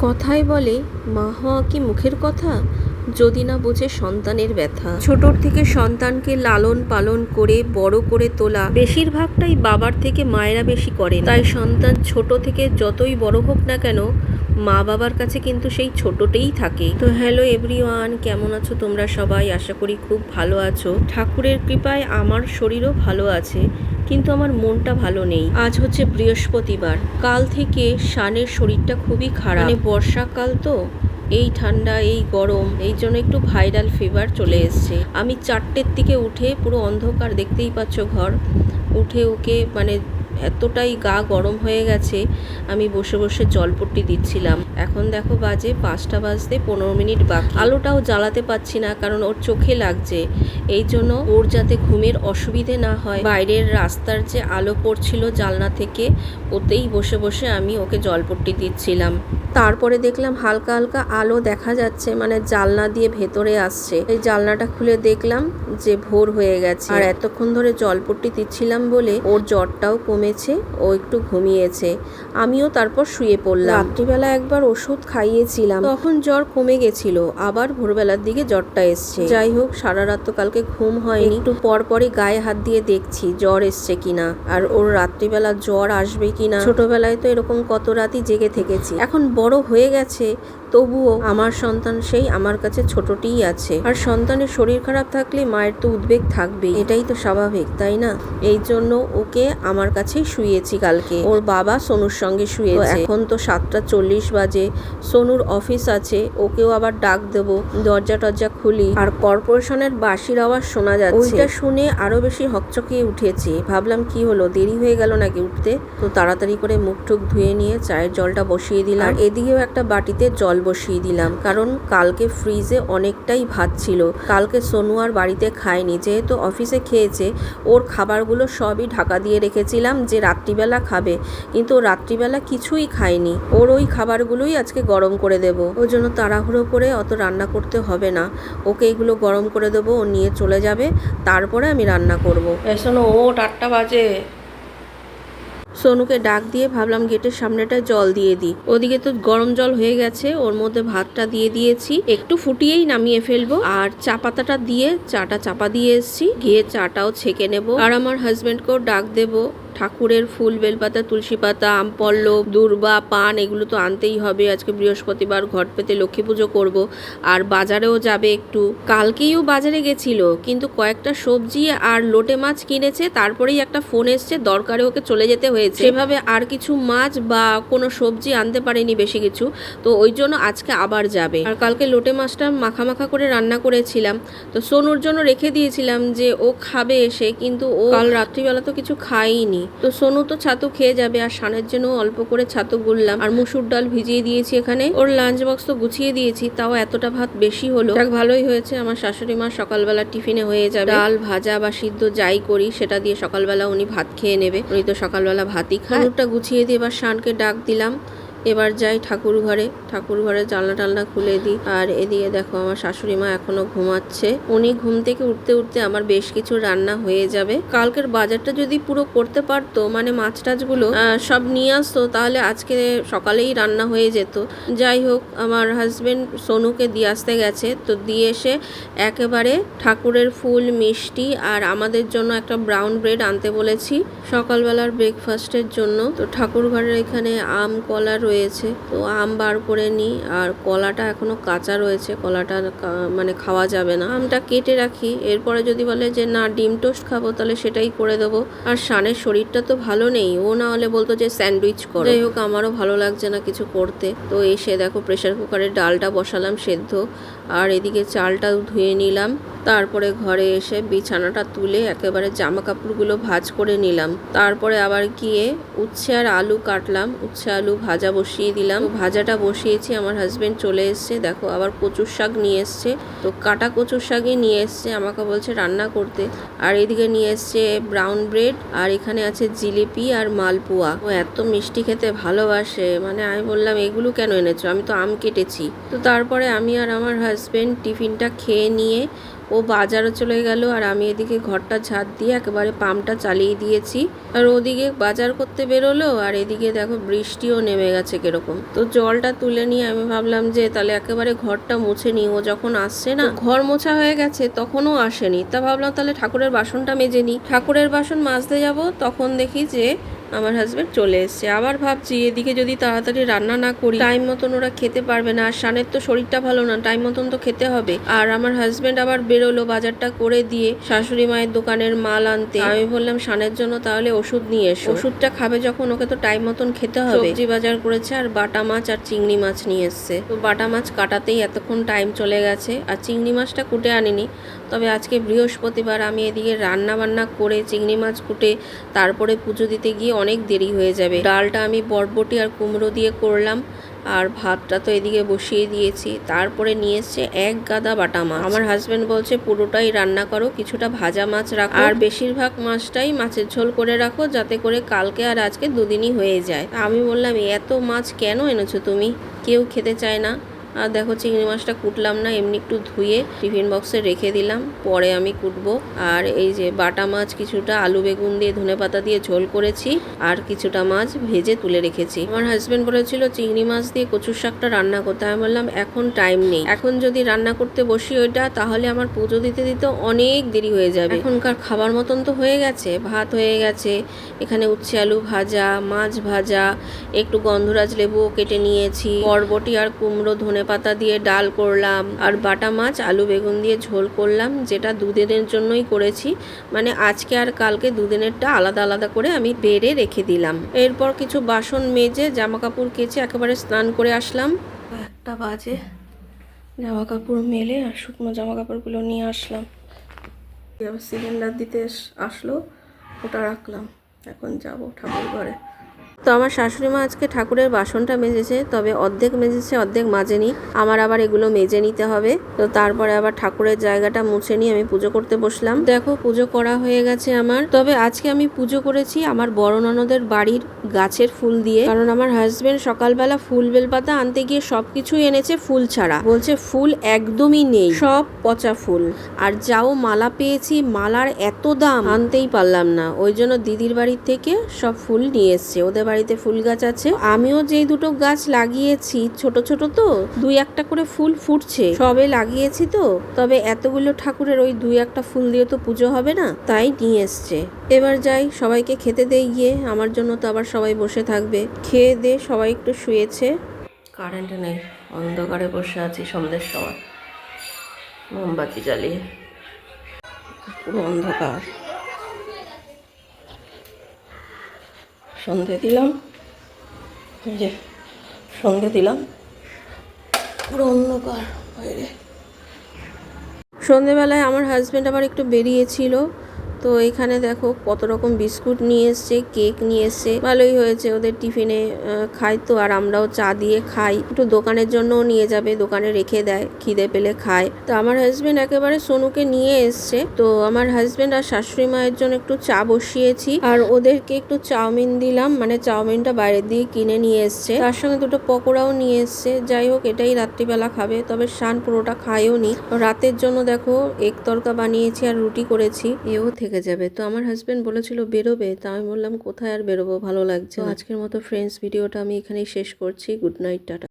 কথায় বলে, মা হওয়া কি মুখের কথা? যদি না বোঝে সন্তানের ব্যথা। ছোটর থেকে সন্তানকে লালন পালন করে, বড় করে তোলা, বেশিরভাগটাই বাবার থেকে মায়েরা বেশি করে তাই সন্তান ছোট থেকে যতই বড় হোক না কেন, মা বাবার কাছে কিন্তু সেই ছোটতেই থাকে। তো হ্যালো এভরিওয়ান, কেমন আছো তোমরা সবাই? আশা করি খুব ভালো আছো। ঠাকুরের কৃপায় আমার শরীরও ভালো আছে। কিন্তু আমার মনটা ভালো নেই। আজ হচ্ছে বৃহস্পতিবার। কাল থেকে শানের শরীরটা খুবই খারাপ। মানে বর্ষাকাল তো? এই ঠান্ডা, এই গরম, এই জন্য একটু ভাইরাল ফিভার চলে এসছে। আমি চারটের দিকে উঠে পুরো অন্ধকার দেখতেই পাচ্ছ ঘর। উঠে ওকে মানে এতটাই গা গরম হয়ে গেছে, আমি বসে বসে জলপট্টি দিচ্ছিলাম। এখন দেখো বাজে পাঁচটা বাজতে পনেরো মিনিট বাকি। আলোটাও জ্বালাতে পাচ্ছি না, কারণ ওর চোখে লাগছে। এই জন্য ওর যাতে ঘুমের অসুবিধে না হয়। বাইরের রাস্তার যে আলো পড়ছিল জালনা থেকে, ওতেই বসে বসে আমি ওকে জলপট্টি দিচ্ছিলাম। তারপরে দেখলাম হালকা হালকা আলো দেখা যাচ্ছে মানে জালনা দিয়ে ভেতরে আসছে। এই জালনাটা খুলে দেখলাম যে ভোর হয়ে গেছে। আর এতক্ষণ ধরে জলপট্টি দিচ্ছিলাম বলে ওর জ্বরটাও কমেছে, ও একটু ঘুমিয়েছে। আমিও তারপর শুয়ে পড়লাম। রাত্রিবেলা একবার ওষুধ খাইয়েছিলাম। তখন জ্বর কমে গেছিল, আবার ভোরবেলার দিকে জ্বরটা এসছে। যাই হোক, সারা রাত তো কালকে ঘুম হয়নি। একটু পর পরে গায়ে হাত দিয়ে দেখছি জ্বর এসছে কিনা, আর ওর রাত্রিবেলা জ্বর আসবে কিনা। ছোটবেলায় তো এরকম কত রাতই জেগে থেকেছি। এখন বড় হয়ে গেছে তবুও আমার সন্তান সেই আমার কাছে ছোটটিই আছে। আর সন্তানের শরীর খারাপ থাকলে মায়ের তো উদ্বেগ থাকবেই। এটাই তো স্বাভাবিক তাই না? এই জন্য ওকে আমার কাছেই শুয়েছি কালকে। ওর বাবা সোনুর সঙ্গে শুয়েছে এখন তো সাতটা চল্লিশ বাজে। সোনুর অফিস আছে। ওকেও আবার ডাক দেবো। দরজা টরজা খুলি। আর কর্পোরেশনের বাঁশির আওয়াজ শোনা যাচ্ছে। ওইটা শুনে আরও বেশি হকচকিয়ে উঠেছি। ভাবলাম কি হলো? দেরি হয়ে গেল নাকি উঠতে? তো তাড়াতাড়ি করে মুখ টুক ধুয়ে নিয়ে চায়ের জলটা বসিয়ে দিলাম। এদিকেও একটা বাটিতে জল বসিয়ে দিলাম, কারণ কালকে ফ্রিজে অনেকটাই ভাত ছিল। কালকে সোনু আর বাড়িতে খায়নি, যেহেতু অফিসে খেয়েছে, ওর খাবারগুলো সবই ঢাকা দিয়ে রেখেছিলাম যে রাত্রিবেলা খাবে, কিন্তু রাত্রিবেলা কিছুই খায়নি। ওর ওই খাবারগুলোই আজকে গরম করে দেব। ওর জন্য তাড়াহুড়ো করে অত রান্না করতে হবে না। ওকে এগুলো গরম করে দেবো, ও নিয়ে চলে যাবে, তারপরে আমি রান্না করব। শোনো, ও আটটা বাজে। সোনুকে ডাক দিয়ে ভাবলাম গেটের সামনেটা জল দিয়ে দিই। ওদিকে তো গরম জল হয়ে গেছে, ওর মধ্যে ভাতটা দিয়ে দিয়েছি। একটু ফুটিয়েই নামিয়ে ফেলব। আর চা পাতাটা দিয়ে, চাটা চাপা দিয়ে এসছি। গিয়ে চাটাও ছেঁকে নেব। আর আমার হাজব্যান্ডকেও ডাক দেবো। ঠাকুরের ফুল, বেলপাতা, তুলসী পাতা, আম, পল্লব, দূর্বা, পান, এগুলো তো আনতেই হবে। আজকে বৃহস্পতিবার ঘট পেতে লক্ষ্মী পুজো করব। আর বাজারেও যাবে একটু। কালকেও বাজারে গেছিল, কিন্তু কয়েকটা সবজি আর লোটে মাছ কিনেছে, তারপরেই একটা ফোন এসছে, দরকারে ওকে চলে যেতে হয়েছে। সেভাবে আর কিছু মাছ বা কোনো সবজি আনতে পারেনি বেশি কিছু, তো ওই জন্য আজকে আবার যাবে। আর কালকে লোটে মাছটা মাখা মাখা করে রান্না করেছিলাম, তো সোনুর জন্য রেখে দিয়েছিলাম যে ও খাবে এসে, কিন্তু ও কাল রাত্রিবেলা তো কিছু খাইনি তো সোনু তো ছাতু খেয়ে যাবে আর সানের জন্য অল্প করে ছাতু গুললাম আর মুসুর ডাল ভিজিয়ে দিয়েছি এখানে। ওর লাঞ্চ বক্স তো গুছিয়ে দিয়েছি তাও এতটা ভাত বেশি হলো। যাক ভালোই হয়েছে। আমার শাশুড়ি মা সকালবেলা টিফিনে হয়ে যাবে। ডাল ভাজা বা সিদ্ধ যাই করি সেটা দিয়ে সকালবেলা উনি ভাত খেয়ে নেবে। উনি তো সকালবেলা ভাতই খায়। ওটা গুছিয়ে দিয়ে এবার শানকে ডাক দিলাম। এবার যাই ঠাকুর ঘরে। ঠাকুর ঘরে জানলা টালনা খুলে দিই। আর এদিকে দেখো আমার শাশুড়ি মা এখনও ঘুমাচ্ছে। উনি ঘুম থেকে উঠতে উঠতে আমার বেশ কিছু রান্না হয়ে যাবে। কালকের বাজারটা যদি পুরো করতে পারতো মানে মাছ টাছগুলো সব নিয়ে আসতো, তাহলে আজকে সকালেই রান্না হয়ে যেত। যাই হোক, আমার হাজবেন্ড সোনুকে দিয়ে আসতে গেছে। তো দিয়ে এসে একেবারে ঠাকুরের ফুল, মিষ্টি আর আমাদের জন্য একটা ব্রাউন ব্রেড আনতে বলেছি সকালবেলার ব্রেকফাস্টের জন্য। তো ঠাকুর ঘরের এখানে আম, কলা রয়েছে। তো আম বার করে নিই। আর কলাটা এখনও কাঁচা রয়েছে। কলাটা মানে খাওয়া যাবে না। আমটা কেটে রাখি। এরপরে যদি বলে যে, না, ডিম টোস্ট খাব, তাহলে সেটাই করে দেবো। আর শানের শরীরটা তো ভালো নেই। ও না হলে বলতো যে, স্যান্ডউইচ করো। যাই হোক, আমারও ভালো লাগছে না কিছু করতে। তো এসে দেখো, প্রেশার কুকারে ডালটা বসালাম সেদ্ধ। আর এদিকে চালটা ধুয়ে নিলাম। তারপরে ঘরে এসে বিছানাটা তুলে একেবারে জামা কাপড়গুলো ভাজ করে নিলাম। তারপরে আবার গিয়ে উচ্ছে আর আলু কাটলাম। উচ্ছে, আলু ভাজা বসিয়ে দিলাম। ভাজাটা বসিয়েছি, আমার হাজবেন্ড চলে এসছে। দেখো, আবার কচুর শাক নিয়ে এসছে। তো কাটা কচুর শাকই নিয়ে এসছে, আমাকে বলছে রান্না করতে। আর এদিকে নিয়ে এসছে ব্রাউন ব্রেড আর এখানে আছে জিলিপি আর মালপোয়া। ও এত মিষ্টি খেতে ভালোবাসে। মানে আমি বললাম, এগুলো কেন এনেছো? আমি তো আম কেটেছি। তো তারপরে আমি আর আমার হাজবেন্ড টিফিনটা খেয়ে নিয়ে ও বাজারও চলে গেল আর আমি এদিকে ঘরটা ঝাঁট দিয়ে একেবারে পাম্পটা চালিয়ে দিয়েছি। আর ওদিকে বাজার করতে বেরোলো আর এদিকে দেখো বৃষ্টিও নেমে গেছে কীরকম। তো জলটা তুলে নিয়ে আমি ভাবলাম যে তাহলে একেবারে ঘরটা মুছে নিই। ও যখন আসছে না, ঘর মোছা হয়ে গেছে, তখনও আসেনি। তা ভাবলাম তাহলে ঠাকুরের বাসনটা মেজে নিই। ঠাকুরের বাসন মাজতে যাব, তখন দেখি যে আমার হাজব্যান্ড চলে এসছে। আবার ভাবছি, এদিকে যদি তাড়াতাড়ি রান্না না করি টাইম মতন ওরা খেতে পারবে না। আর শানের তো শরীরটা ভালো না টাইম মতন তো খেতে হবে। আর আমার হাজব্যান্ড আবার বেরোলো বাজারটা করে দিয়ে শাশুড়ি মায়ের দোকানের মাল আনতে। আমি বললাম শানের জন্য তাহলে ওষুধ নিয়ে এসো। ওষুধটা খাবে যখন, ওকে তো টাইম মতন খেতে হবে। সবজি বাজার করেছে আর বাটা মাছ আর চিংড়ি মাছ নিয়ে এসছে। তো বাটা মাছ কাটাতেই এতক্ষণ টাইম চলে গেছে। আর চিংড়ি মাছটা কুটে আনিনি। তবে আজকে বৃহস্পতিবার আমি এদিকে রান্না বান্না করে চিংড়ি মাছ কুটে, তারপরে পুজো দিতে গিয়ে অনেক দেরি হয়ে যাবে। ডালটা আমি বরবটি আর কুমড়ো দিয়ে করলাম আর ভাতটা তো এদিকে বসিয়ে দিয়েছি। তারপরে নিয়ে এসছে এক গাদা বাটা মাছ। আমার হাজবেন্ড বলছে, পুরোটাই রান্না করো, কিছুটা ভাজা মাছ রাখো। আর বেশিরভাগ মাছটাই মাছের ঝোল করে রাখো, যাতে করে কালকে আর আজকে দুদিনই হয়ে যায়। আমি বললাম, এত মাছ কেন এনেছো তুমি? কেউ খেতে চায় না। আর দেখো চিংড়ি মাছটা কুটলাম না, এমনি একটু ধুয়ে টিফিন বক্সে রেখে দিলাম, পরে আমি কুটবো। আর এই যে বাটা মাছ, কিছুটা আলু বেগুন দিয়ে ধনে পাতা দিয়ে ঝোল করেছি, আর কিছুটা মাছ ভেজে তুলে রেখেছি। আমার হাজবেন্ড বলেছিল, চিংড়ি মাছ দিয়ে কচুর শাকটা রান্না করতে। আমি বললাম, এখন টাইম নেই। এখন যদি রান্না করতে বসি ওইটা, তাহলে আমার পুজো দিতে দিতে অনেক দেরি হয়ে যাবে। এখনকার খাবার মতন তো হয়ে গেছে, ভাত হয়ে গেছে, এখানে উচ্ছে আলু ভাজা, মাছ ভাজা, একটু গন্ধরাজ লেবুও কেটে নিয়েছি, বরবটি আর কুমড়ো ধনে পাতা দিয়ে ডাল করলাম আর বাটা মাছ, আলু বেগুন দিয়ে ঝোল করলাম, যেটা দুদিনের জন্যই করেছি। মানে আজকে আর কালকে দুদিনেরটা আলাদা আলাদা করে আমি বেড়ে রেখে দিলাম। এরপর কিছু বাসন মেজে জামা কাপড় কেচে একেবারে স্নান করে আসলাম। একটা বাজে জামা কাপড় মেলে আর শুকনো জামা কাপড়গুলো নিয়ে আসলাম। সিলিন্ডার দিতে আসলো, ওটা রাখলাম। এখন যাব ঠাকুর ঘরে তো আমার শাশুড়ি মা আজকে ঠাকুরের বাসনটা মেজেছে, তবে অর্ধেক মেজেছে, অর্ধেক মাজেনি। আমার আবার এগুলো মেজে নিতে হবে। তো তারপরে আবার ঠাকুরের জায়গাটা মুছে নিয়ে আমি পুজো করতে বসলাম। দেখো, পুজো করা হয়ে গেছে আমার। তবে আজকে আমি পুজো করেছি আমার বড় ননদের বাড়ির গাছের ফুল দিয়ে। কারণ আমার হাজবেন্ড সকালবেলা ফুল বেলপাতা আনতে গিয়ে সবকিছুই এনেছে ফুল ছাড়া। বলছে, ফুল একদমই নেই, সব পচা ফুল। আর যাও মালা পেয়েছি, মালার এত দাম, আনতেই পারলাম না। ওই জন্য দিদির বাড়ির থেকে সব ফুল নিয়ে এসছে। ওদের বাড়িতে ফুল গাছ আছে। আমিও যেই দুটো গাছ লাগিয়েছি, ছোট ছোট তো, দুই একটা করে ফুল ফুটছে। সবে লাগিয়েছি তো, তবে এতগুলো ঠাকুরের ওই দুই একটা ফুল দিয়ে তো পুজো হবে না, তাই নিয়ে এসছে। এবার যাই, সবাইকে খেতে দেই গিয়ে, আমার জন্য তো আবার সবাই বসে থাকবে। খেয়ে দে, সবাই একটু শুয়েছে। কারেন্ট নেই, অন্ধকারে বসে আছি সন্ধ্যের সময়। মোমবাতি জ্বালিয়ে। পুরো অন্ধকার। সন্ধে দিলাম। যে সন্ধে দিলাম। পুরো অন্ধকার বাইরে। সন্ধেবেলায় আমার হাজব্যান্ড আবার একটু বেরিয়েছিল। তো এখানে দেখো কত রকম বিস্কুট নিয়ে এসছে, কেক নিয়ে এসছে। ভালোই হয়েছে ওদের টিফিনে খায় তো, আর আমরাও চা দিয়ে খাই। একটু দোকানের জন্যও নিয়ে যাবে, দোকানে রেখে দেয়, খিদে পেলে খায়। তো আমার হাজবেন্ড একেবারে সোনুকে নিয়ে এসছে। তো আমার হাজবেন্ড আর শাশুড়ি মায়ের জন্য একটু চা বসিয়েছি। আর ওদেরকে একটু চাউমিন দিলাম মানে চাউমিনটা বাইরে দিয়ে কিনে নিয়ে এসছে। তার সঙ্গে দুটো পকোড়াও নিয়ে এসছে। যাই হোক, এটাই রাত্রিবেলা খাবে, তবে শান পুরোটা খায়ও নি। রাতের জন্য দেখো, এক তরকা বানিয়েছি আর রুটি করেছি। এও থেকে যাবে। তো আমার হাজব্যান্ড বলেছিল, বেরোবে। তা আমি বললাম, কোথায় আর বেরোবো? ভালো লাগছে আজকের মতো ফ্রেন্ডস ভিডিওটা আমি এখানেই শেষ করছি। Good night tata.